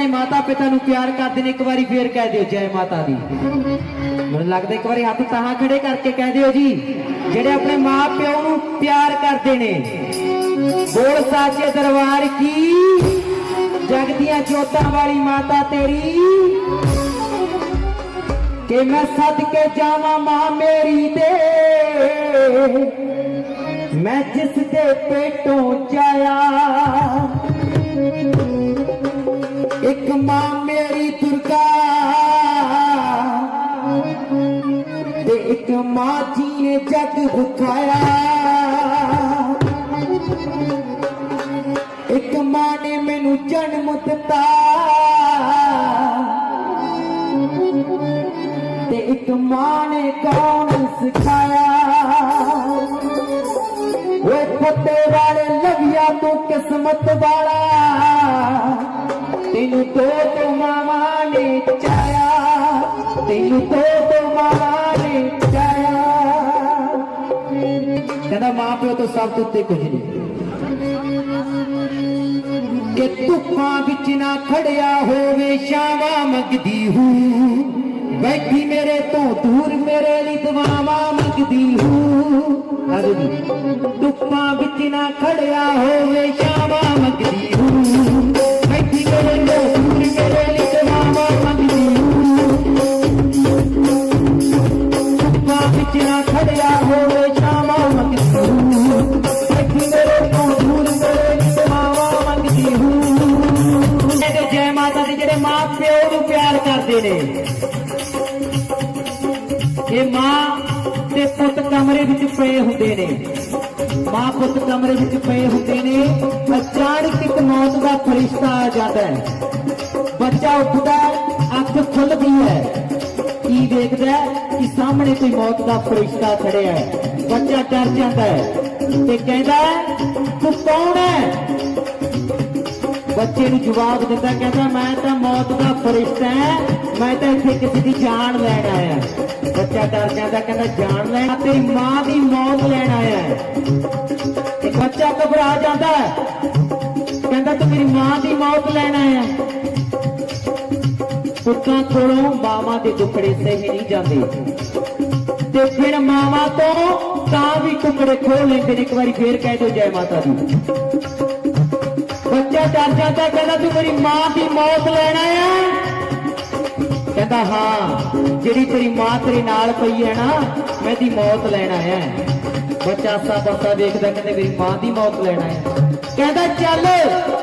ਆਪਣੇ ਮਾਤਾ ਪਿਤਾ ਨੂੰ ਪਿਆਰ ਕਰਦੇ ਨੇ, ਇੱਕ ਵਾਰੀ ਫੇਰ ਕਹਿ ਦਿਓ, ਜੈ ਮਾਤਾ ਦੀ। ਮੈਨੂੰ ਲੱਗਦਾ ਇੱਕ ਵਾਰੀ ਹੱਥ ਤਾਹਾਂ ਖੜੇ ਕਰਕੇ ਕਹਿ ਦਿਓ ਜੀ, ਜਿਹੜੇ ਆਪਣੇ ਮਾਂ ਪਿਓ ਨੂੰ ਪਿਆਰ ਕਰਦੇ ਨੇ। ਬੋਲ ਸਾਚੇ ਦਰਬਾਰ ਕੀ? ਜਗਦੀਆਂ ਜੋਤਾਂ ਵਾਲੀ ਮਾਤਾ ਤੇਰੀ। ਕਿ ਮੈਂ ਸਦਕੇ ਜਾਵਾਂ ਮਾਂ ਮੇਰੀ ਤੇ। ਮੈਂ ਜਿਸ ਦੇ ਪੇਟੋਂ ਚਾਇਆ ਇੱਕ ਮਾਂ ਮੇਰੀ ਦੁਰਗਾ ਤੇ ਇੱਕ ਮਾਂ ਜੀ ਨੇ ਜੱਗ ਵਿਖਾਇਆ ਇੱਕ ਮਾਂ ਨੇ ਮੈਨੂੰ ਜਨਮ ਦਿੱਤਾ। ਤੇ ਇੱਕ ਮਾਂ ਨੇ ਕੌਣ ਸਿਖਾਇਆ। ਓਏ ਪੁੱਤੇ ਵਾਲੇ ਲਵਿਆ ਤੂੰ ਕਿਸਮਤ ਵਾਲਾ। ਤੈਨੂੰ ਦੋ ਦੋ ਮਾਵਾਂ ਨੇ ਚਾਇਆ, ਤੈਨੂੰ ਦੋ ਦੋ ਮਾਵਾਂ ਨੇ ਚਾਇਆ। ਕਹਿੰਦਾ, ਮਾਂ ਪਿਓ ਤੋਂ ਸਭ ਤੋਂ ਉੱਤੇ ਕੁਝ ਨਹੀਂ। ਕਿ ਧੁੱਪਾਂ ਵਿੱਚ ਨਾ ਖੜਿਆ ਹੋਵੇ ਸ਼ਾਮਾਂ ਮੰਗਦੀ ਹੂੰ। ਬੈਠੀ ਮੇਰੇ ਤੋਂ ਦੂਰ, ਮੇਰੇ ਲਈ ਦੁਆਵਾਂ ਮੰਗਦੀ ਹੂੰ। ਅਰੇ ਧੁੱਪਾਂ ਵਿੱਚ ਨਾ ਖੜਿਆ ਹੋਵੇ ਸ਼ਾਮਾਂ ਮਾਂ ਪਿਓ ਨੂੰ ਪਿਆਰ ਕਰਦੇ ਨੇ। ਇਹ ਮਾਂ ਤੇ ਪੁੱਤ ਕਮਰੇ ਵਿੱਚ ਪਏ ਹੁੰਦੇ ਨੇ। ਮਾਂ ਪੁੱਤ ਕਮਰੇ ਵਿੱਚ ਪਏ ਹੁੰਦੇ ਨੇ, ਅਚਾਨਕ ਇੱਕ ਮੌਤ ਦਾ ਫਰਿਸ਼ਤਾ ਆ ਜਾਂਦਾ ਹੈ। ਬੱਚਾ ਉੱਠਦਾ, ਅੱਖ ਖੁੱਲਦੀ ਹੈ। ਕੀ ਦੇਖਦਾ ਕਿ ਸਾਹਮਣੇ ਕੋਈ ਮੌਤ ਦਾ ਫਰਿਸ਼ਤਾ ਖੜਿਆ ਹੈ। ਬੱਚਾ ਡਰ ਜਾਂਦਾ ਹੈ ਤੇ ਕਹਿੰਦਾ ਤੂੰ ਕੌਣ ਹੈ? ਬੱਚੇ ਨੂੰ ਜਵਾਬ ਦਿੰਦਾ ਕਹਿੰਦਾ, ਮੈਂ ਤਾਂ ਮੌਤ ਦਾ ਫਰਿਸ਼ਤਾ ਮੈਂ ਤਾਂ ਇੱਥੇ ਕਿਸੇ ਦੀ ਜਾਨ ਲੈਣ ਆਇਆ ਬੱਚਾ ਡਰ ਜਾਂਦਾ, ਕਹਿੰਦਾ, ਜਾਨ ਲੈਣ ਤੇਰੀ ਮਾਂ ਦੀ ਮੌਤ ਲੈਣ ਆਇਆ ਇੱਕ ਬੱਚਾ ਘਬਰਾ ਜਾਂਦਾ ਕਹਿੰਦਾ, ਤੂੰ ਮੇਰੀ ਮਾਂ ਦੀ ਮੌਤ ਲੈਣ ਆਇਆ ਪੁੱਤਾਂ ਕੋਲੋਂ ਮਾਵਾਂ ਦੇ ਟੁਕੜੇ ਸਹੀ ਨਹੀਂ ਜਾਂਦੇ। ਤੇ ਫਿਰ ਮਾਵਾਂ ਤੋਂ ਤਾਂ ਵੀ ਟੁਕੜੇ ਖੋਲ ਲੈਂਦੇ ਨੇ, ਇੱਕ ਵਾਰੀ ਫੇਰ ਕਹਿ ਦਿਓ, ਜੈ ਮਾਤਾ ਦੀ। ਬੱਚਾ ਡਰ ਜਾਂਦਾ, ਕਹਿੰਦਾ ਤੂੰ ਮੇਰੀ ਮਾਂ ਦੀ ਮੌਤ ਲੈਣਾ ਆਇਆ। ਕਹਿੰਦਾ, ਹਾਂ, ਜਿਹੜੀ ਤੇਰੀ ਮਾਂ ਤੇਰੇ ਨਾਲ ਪਈ ਹੈ ਨਾ, ਮੈਂ ਦੀ ਮੌਤ ਲੈਣਾ ਹੈ ਬੱਚਾ ਸਾ ਬੱਸਾ ਵੇਖਦਾ, ਕਹਿੰਦੇ ਮੇਰੀ ਮਾਂ ਦੀ ਮੌਤ ਲੈਣਾ ਹੈ ਕਹਿੰਦਾ, ਚੱਲ,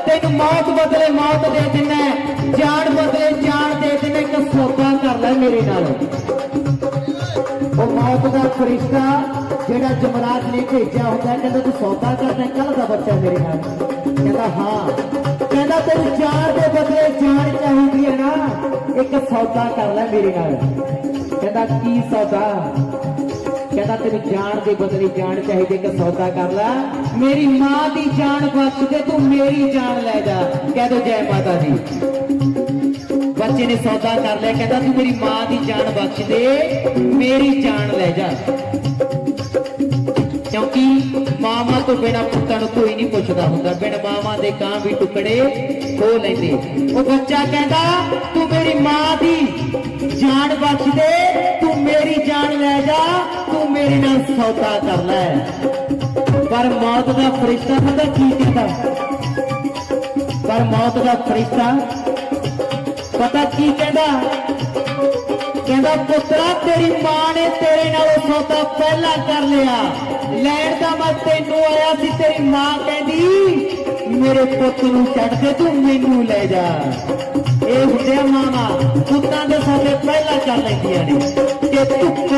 ਤੈਨੂੰ ਮੌਤ ਬਦਲੇ ਮੌਤ ਦੇ ਦਿੰਨਾ ਜਾਨ ਬਦਲੇ ਜਾਨ ਦੇ ਦਿੰਨਾ ਇੱਕ ਸੌਦਾ ਕਰ ਲੈ ਮੇਰੇ ਨਾਲ। ਉਹ ਮੌਤ ਦਾ ਫਰਿਸ਼ਤਾ ਜਿਹੜਾ ਜਮਰਾਜ ਨੇ ਭੇਜਿਆ ਹੁੰਦਾ, ਕਹਿੰਦਾ ਤੂੰ ਸੌਦਾ ਕਰਦਾ ਕੱਲ ਦਾ ਬੱਚਾ ਮੇਰੇ ਨਾਲ। ਕਹਿੰਦਾ, ਹਾਂ। ਕਹਿੰਦਾ ਤੈਨੂੰ ਜਾਨ ਦੇ ਬਦਲੇ ਜਾਨ ਚਾਹੀਦੀ ਹੈ ਨਾ, ਇੱਕ ਸੌਦਾ ਕਰ ਲੈ ਮੇਰੇ ਨਾਲ। ਕਹਿੰਦਾ, ਕੀ ਸੌਦਾ? ਕਹਿੰਦਾ ਤੈਨੂੰ ਜਾਨ ਦੇ ਬਦਲੇ ਜਾਨ ਚਾਹੀਦੀ ਇੱਕ ਸੌਦਾ ਕਰ ਲੈ। ਮੇਰੀ ਮਾਂ ਦੀ ਜਾਨ ਬਖਸ਼ ਦੇ ਤੂੰ ਮੇਰੀ ਜਾਨ ਲੈ ਜਾ। ਕਹਿ ਦੋ, ਜੈ ਮਾਤਾ ਦੀ। ਬੱਚੇ ਨੇ ਸੌਦਾ ਕਰ ਲਿਆ, ਕਹਿੰਦਾ ਤੂੰ ਮੇਰੀ ਮਾਂ ਦੀ ਜਾਨ ਬਖਸ਼ ਦੇ, ਮੇਰੀ ਜਾਨ ਲੈ ਜਾ। ਕਿਉਂਕਿ ਮਾਵਾਂ ਤੋਂ ਬਿਨਾ ਪੁੱਤਾਂ ਨੂੰ ਕੋਈ ਨਹੀਂ ਪੁੱਛਦਾ ਹੁੰਦਾ, ਬਿਨ ਮਾਵਾਂ ਦੇ ਕਾਂ ਵੀ ਟੁਕੜੇ ਖੋ ਲੈਂਦੇ। ਉਹ ਬੱਚਾ ਕਹਿੰਦਾ, ਤੂੰ ਮੇਰੀ ਮਾਂ ਦੀ ਜਾਨ ਬਖਸ਼ ਦੇ, ਤੂੰ ਮੇਰੀ ਜਾਨ ਲੈ ਜਾ, ਤੂੰ ਮੇਰੇ ਨਾਲ ਸੌਦਾ ਕਰ ਲੈ। ਪਰ ਮੌਤ ਦਾ ਫਰਿਸ਼ਤਾ ਪਤਾ ਕੀ ਕਹਿੰਦਾ? ਪਰ ਮੌਤ ਦਾ ਫਰਿਸ਼ਤਾ ਪਤਾ ਕੀ ਕਹਿੰਦਾ? ਕਹਿੰਦਾ, ਪੁੱਤਰਾ, ਤੇਰੀ ਮਾਂ ਨੇ ਤੇਰੇ ਨਾਲ ਸੌਦਾ ਪਹਿਲਾਂ ਕਰ ਲਿਆ। ਲੈਣ ਦਾ ਮੈਂ ਤੈਨੂੰ ਆਇਆ ਸੀ, ਤੇਰੀ ਮਾਂ ਕਹਿੰਦੀ, ਮੇਰੇ ਪੁੱਤ ਨੂੰ ਛੱਡ ਦੇ ਤੂੰ ਮੈਨੂੰ ਲੈ ਜਾ। ਇਹ ਹੁੰਦੇ ਮਾਮਾ ਪੁੱਤਾਂ ਦੇ ਸੌਦੇ ਪਹਿਲਾਂ ਕਰ ਲੈਂਦੀਆਂ ਨੇ। ਕਿ ਤੂੰ